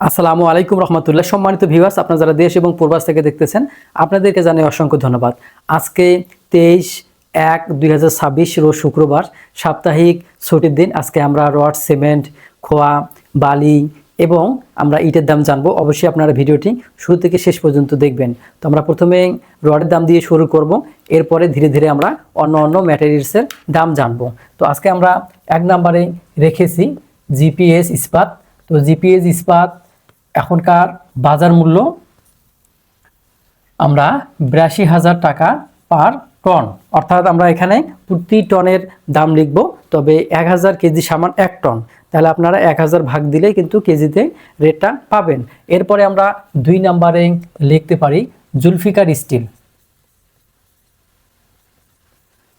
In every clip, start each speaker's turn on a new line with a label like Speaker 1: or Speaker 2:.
Speaker 1: আসসালামু আলাইকুম রহমতুল্লাহ। সম্মানিত ভিউয়ার্স আপনারা যারা দেশ এবং পূর্বাস থেকে দেখতেছেন, আপনাদেরকে জানাই অসংখ্য ধন্যবাদ। আজকে তেইশ এক দুই রোজ শুক্রবার, সাপ্তাহিক ছুটির দিন। আজকে আমরা রড, সিমেন্ট, খোয়া, বালি এবং আমরা ইটের দাম জানব। অবশ্যই আপনারা ভিডিওটি শুরু থেকে শেষ পর্যন্ত দেখবেন। তো আমরা প্রথমে রডের দাম দিয়ে শুরু করব। এরপরে ধীরে ধীরে আমরা অন্য অন্য ম্যাটেরিয়ালসের দাম জানব। তো আজকে আমরা এক নাম্বারে রেখেছি জিপিএস ইস্পাত। তো জিপিএস ইস্পাত এখনকার বাজার মূল্য আমরা বিরাশি হাজার টাকা পার টন। অর্থাৎ আমরা এখানে প্রতি টনের দাম লিখব, তবে এক হাজার কেজি সামান এক টন। তাহলে আপনারা এক হাজার ভাগ দিলেই কিন্তু কেজিতে রেটটা পাবেন। এরপরে আমরা দুই নাম্বারে লিখতে পারি জুলফিকার স্টিল।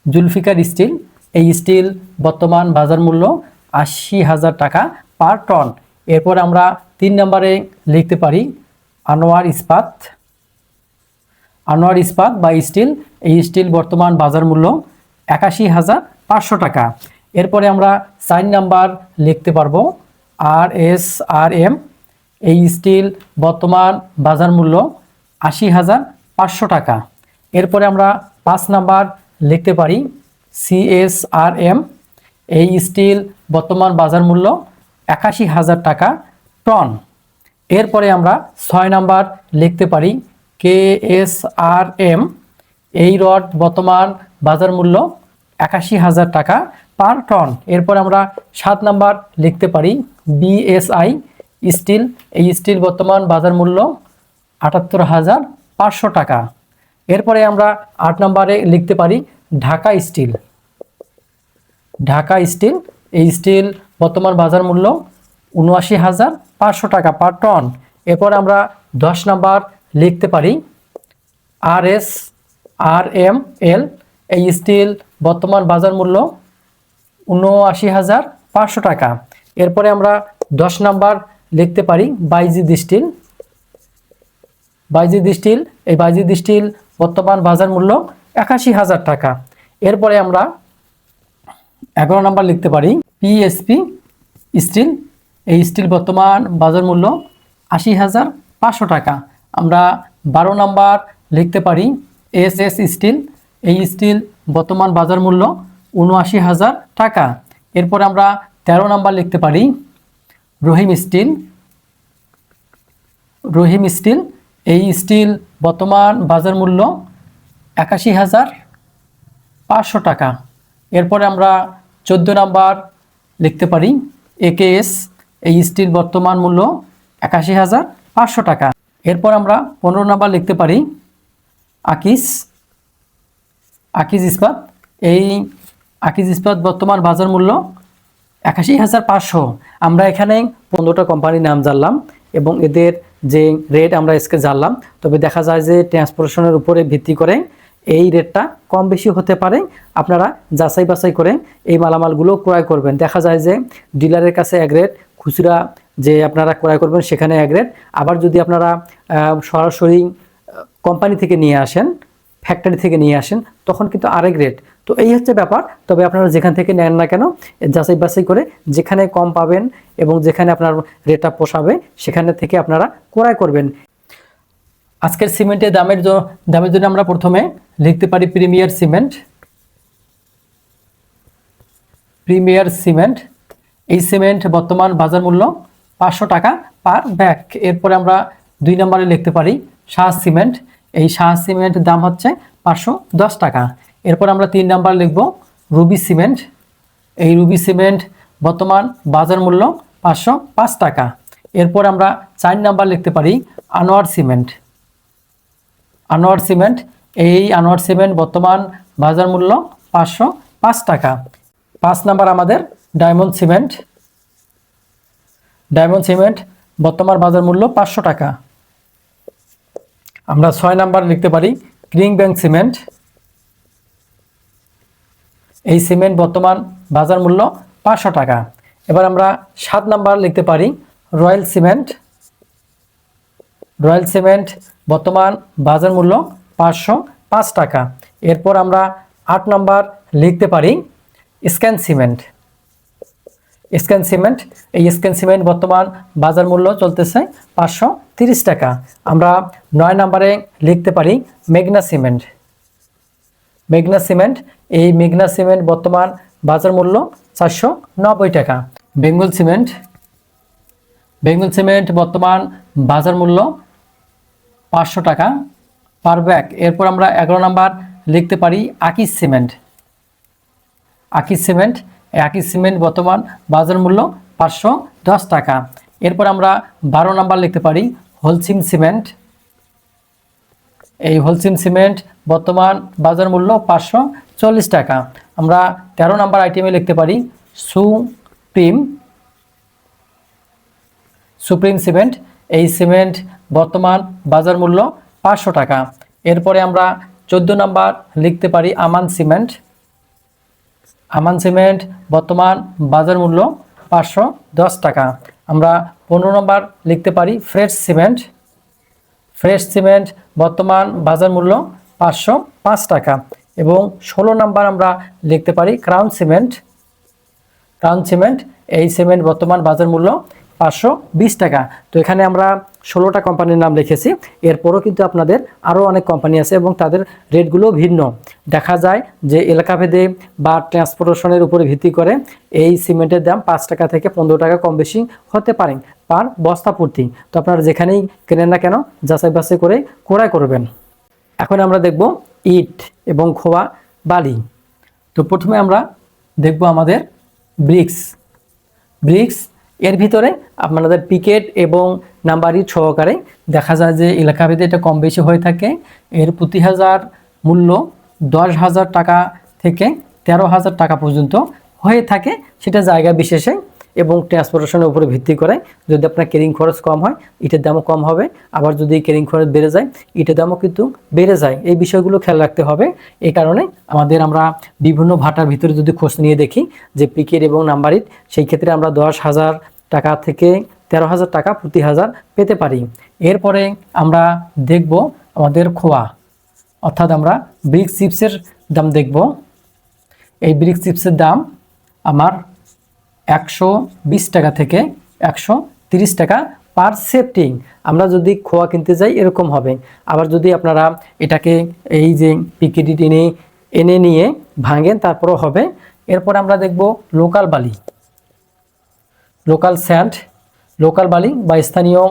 Speaker 1: জুলফিকার স্টিল, এই স্টিল বর্তমান বাজার মূল্য আশি হাজার টাকা পার টন। এরপর আমরা তিন নম্বরে লিখতে পারি আনোয়ার ইস্পাত। আনোয়ার ইস্পাত বা স্টিল, এই স্টিল বর্তমান বাজার মূল্য একাশি হাজার পাঁচশো টাকা। এরপরে আমরা চার নাম্বার লিখতে পারব আর এস আর এম এই স্টিল বর্তমান বাজার মূল্য আশি হাজার পাঁচশো টাকা। এরপরে আমরা পাঁচ নাম্বার লিখতে পারি সিএসআর এম এই স্টিল বর্তমান বাজার মূল্য একাশি হাজার টাকা। টন এরপরে আমরা ছয় নাম্বার লিখতে পারি কে এস আর এম। এই রড বর্তমান বাজার মূল্য একাশি হাজার টাকা পার টন। এরপর আমরা সাত নাম্বার লিখতে পারি বিএসআই স্টিল। এই স্টিল বর্তমান বাজার মূল্য আটাত্তর হাজার পাঁচশো টাকা। এরপরে আমরা আট নম্বরে লিখতে পারি ঢাকা স্টিল। ঢাকা স্টিল, এই স্টিল বর্তমান বাজার মূল্য উনআশি হাজার পাঁচশো টাকা পার টন। এরপর আমরা দশ নাম্বার লিখতে পারি। আর এস আর এম এল এই স্টিল বর্তমান বাজার মূল্য উনআশি হাজার পাঁচশো টাকা। এরপরে আমরা দশ নাম্বার লিখতে পারি বাইজিদ স্টিল। বাইজিদ স্টিল, এই বাইজিদ স্টিল বর্তমান বাজার মূল্য একাশি হাজার টাকা। এরপরে আমরা এগারো নাম্বার লিখতে পারি পিএসপি স্টিল। এই স্টিল বর্তমান বাজার মূল্য আশি হাজার পাঁচশো টাকা। আমরা বারো নাম্বার লিখতে পারি এস এস স্টিল। এই স্টিল বর্তমান বাজার মূল্য উনআশি হাজার টাকা। এরপর আমরা তেরো নাম্বার লিখতে পারি রহিম স্টিল। রহিম স্টিল, এই স্টিল বর্তমান বাজার মূল্য একাশি হাজার পাঁচশো টাকা। এরপরে আমরা চোদ্দ নাম্বার লিখতে পারি একেএস এই স্টিল বর্তমান মূল্য একাশি হাজার পাঁচশো টাকা। এরপর আমরা পনেরো নাম্বার লিখতে পারি, আকিস আকিজ ইস্পাত। এই আকিজ ইস্পাত বর্তমান বাজার মূল্য একাশি হাজার পাঁচশো। আমরা এখানে পনেরোটা কোম্পানির নাম জানলাম এবং এদের যে রেট আমরা আজকে জানলাম, তবে দেখা যায় যে ট্রান্সপোর্টেশনের উপরে ভিত্তি করে এই রেটটা কম বেশি হতে পারে। আপনারা যাচাই বাছাই করে এই মালামালগুলো ক্রয় করবেন। দেখা যায় যে ডিলারের কাছে এক রেট খুচরা যে আপনারা ক্রয় করবেন সেখানে এক রেট। আবার যদি আপনারা সরাসরি কোম্পানি থেকে নিয়ে আসেন ফ্যাক্টরি থেকে নিয়ে আসেন, তখন কিন্তু আরেক রেট। তো এই হচ্ছে ব্যাপার। তবে আপনারা যেখান থেকে নেন না কেন, যাচাই বাছাই করে যেখানে কম পাবেন এবং যেখানে আপনার রেটটা পোষাবে, সেখানে থেকে আপনারা ক্রয় করবেন। আজকের সিমেন্টের দামের দামের জন্য আমরা প্রথমে লিখতে পারি প্রিমিয়ার সিমেন্ট। প্রিমিয়ার সিমেন্ট এই সিমেন্ট বর্তমান বাজার মূল্য পাঁচশো টাকা পার ব্যাগ। এরপরে আমরা দুই নম্বরে লিখতে পারি শাহ সিমেন্ট। এই শাহ সিমেন্টের দাম হচ্ছে পাঁচশো দশ টাকা। এরপর আমরা তিন নাম্বার লিখব রুবি সিমেন্ট। এই রুবি সিমেন্ট বর্তমান বাজার মূল্য পাঁচশো পাঁচ টাকা। এরপর আমরা চার নাম্বার লিখতে পারি আনোয়ার সিমেন্ট। আনোয়ার সিমেন্ট, এই আনোয়ার সিমেন্ট বর্তমান বাজার মূল্য পাঁচশো পাঁচ টাকা। পাঁচ নাম্বার আমাদের ডায়মন্ড সিমেন্ট। ডায়মন্ড সিমেন্ট বর্তমান বাজার মূল্য পাঁচশো টাকা। আমরা ছয় নাম্বার লিখতে পারি, ক্রিং ব্যাংক সিমেন্ট। এই সিমেন্ট বর্তমান বাজার মূল্য পাঁচশো টাকা। এবার আমরা সাত নাম্বার লিখতে পারি, রয়্যাল সিমেন্ট। রয়্যাল সিমেন্ট বর্তমান বাজার মূল্য পাঁচশো পাঁচ টাকা। এরপর আমরা আট নাম্বার লিখতে পারি, স্ক্যান সিমেন্ট। Scan cement. এই স্ক্যান সিমেন্ট বর্তমান বাজার মূল্য চলতেছে পাঁচশো তিরিশ টাকা। আমরা নয় নম্বরে লিখতে পারি মেঘনা সিমেন্ট। মেঘনা সিমেন্ট, এই মেঘনা সিমেন্ট বর্তমান বাজার মূল্য চারশো নব্বই টাকা। বেঙ্গল সিমেন্ট বেঙ্গল সিমেন্ট বর্তমান বাজার মূল্য পাঁচশো টাকা পার ব্যাগ। এরপর আমরা এগারো নাম্বার লিখতে পারি আকিস সিমেন্ট। আকিস সিমেন্ট আকিস সিমেন্ট বর্তমান বাজার মূল্য পাঁচশো দশ টাকা। এরপর আমরা বারো নাম্বার লিখতে পারি, হোলসিম সিমেন্ট। এই হোলসিম সিমেন্ট বর্তমান বাজার মূল্য পাঁচশো চল্লিশ টাকা। আমরা তেরো নাম্বার আইটেমে লিখতে পারি, সুপ্রিম সুপ্রিম সিমেন্ট। এই সিমেন্ট বর্তমান বাজার মূল্য পাঁচশো টাকা। এরপরে আমরা চোদ্দ নাম্বার লিখতে পারি, আমান সিমেন্ট। আমান সিমেন্ট বর্তমান বাজার মূল্য পাঁচশো দশ টাকা। আমরা পনেরো নম্বর লিখতে পারি ফ্রেশ সিমেন্ট। ফ্রেশ সিমেন্ট বর্তমান বাজার মূল্য পাঁচশো পাঁচ টাকা এবং ষোলো নম্বর আমরা লিখতে পারি ক্রাউন সিমেন্ট। ক্রাউন সিমেন্ট, এই সিমেন্ট বর্তমান বাজার মূল্য পাঁচশো বিশ টাকা। তো এখানে আমরা ষোলোটা কোম্পানির নাম লিখেছি। এরপরও কিন্তু আপনাদের আরও অনেক কোম্পানি আছে এবং তাদের রেটগুলো ভিন্ন। দেখা যায় যে এলাকাভেদে বা ট্রান্সপোর্টেশনের উপরে ভিত্তি করে এই সিমেন্টের দাম পাঁচ টাকা থেকে পনেরো টাকা কম বেশি হতে পারে পার বস্তা প্রতি। তো আপনারা যেখানেই কেনেন না কেন, যাচাই বাছাই করে ক্রয় করবেন। এখন আমরা দেখব ইট এবং খোয়া বালি। তো প্রথমে আমরা দেখব আমাদের ব্রিক্স। ব্রিক্স এর ভিতরে আপনাদের পিকেট এবং নাম্বারি সহকারে দেখা যায় যে এলাকাভেদে এটা কম বেশি হয়ে থাকে। এর প্রতি হাজার মূল্য দশ হাজার টাকা থেকে তেরো হাজার টাকা পর্যন্ত হয়ে থাকে। সেটা জায়গা বিশেষে এবং ট্রান্সপোর্টেশনের উপরে ভিত্তি করে যদি আপনার কেরিং খরচ কম হয় ইটের দামও কম হবে। আবার যদি কেরিং খরচ বেড়ে যায় ইটের দামও কিন্তু বেড়ে যায়। এই বিষয়গুলো খেয়াল রাখতে হবে। এই কারণে আমাদের আমরা বিভিন্ন ভাটার ভিতরে যদি খোঁজ নিয়ে দেখি যে পিকের এবং নাম্বার ইট সেই ক্ষেত্রে আমরা দশ হাজার টাকা থেকে তেরো হাজার টাকা প্রতি হাজার পেতে পারি। এরপরে আমরা দেখব আমাদের খোয়া। অর্থাৎ আমরা ব্রিক চিপসের দাম দেখব। এই ব্রিক চিপসের দাম আমার একশো বিশ টাকা থেকে একশো টাকা পার সেফটিং আমরা যদি খোয়া কিনতে যাই, এরকম হবে। আবার যদি আপনারা এটাকে এই যে পিকেটি টেনে এনে নিয়ে ভাঙেন, তারপরও হবে। এরপর আমরা দেখব লোকাল বালি। লোকাল স্যান্ড লোকাল বালি বা স্থানীয়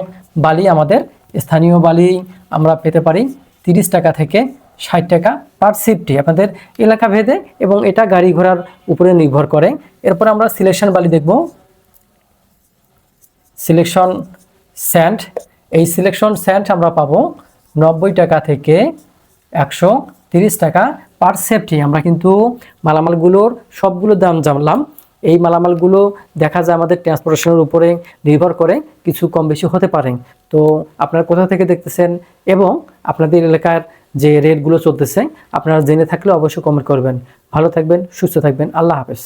Speaker 1: বালি আমাদের। স্থানীয় বালি আমরা পেতে পারি তিরিশ টাকা থেকে ষাট টাকা পার সিফটি আপনাদের এলাকা ভেদে এবং এটা গাড়ি ঘোড়ার উপরে নির্ভর করে। এরপর আমরা সিলেকশন বালি দেখব। সিলেকশন স্যান্ড এই সিলেকশন স্যান্ড আমরা পাবো নব্বই টাকা থেকে একশো তিরিশ টাকা পার সেফটি আমরা কিন্তু মালামালগুলোর সবগুলো দাম জানলাম। এই মালামালগুলো দেখা যায় আমাদের ট্রান্সপোর্টেশনের উপরে নির্ভর করে, কিছু কম বেশি হতে পারে। তো আপনারা কোথা থেকে দেখতেছেন এবং আপনাদের এলাকার যে রেটগুলো চলতেছে, আপনারা জেনে থাকলে অবশ্যই কমেন্ট করবেন। ভালো থাকবেন, সুস্থ থাকবেন। আল্লাহ হাফেজ।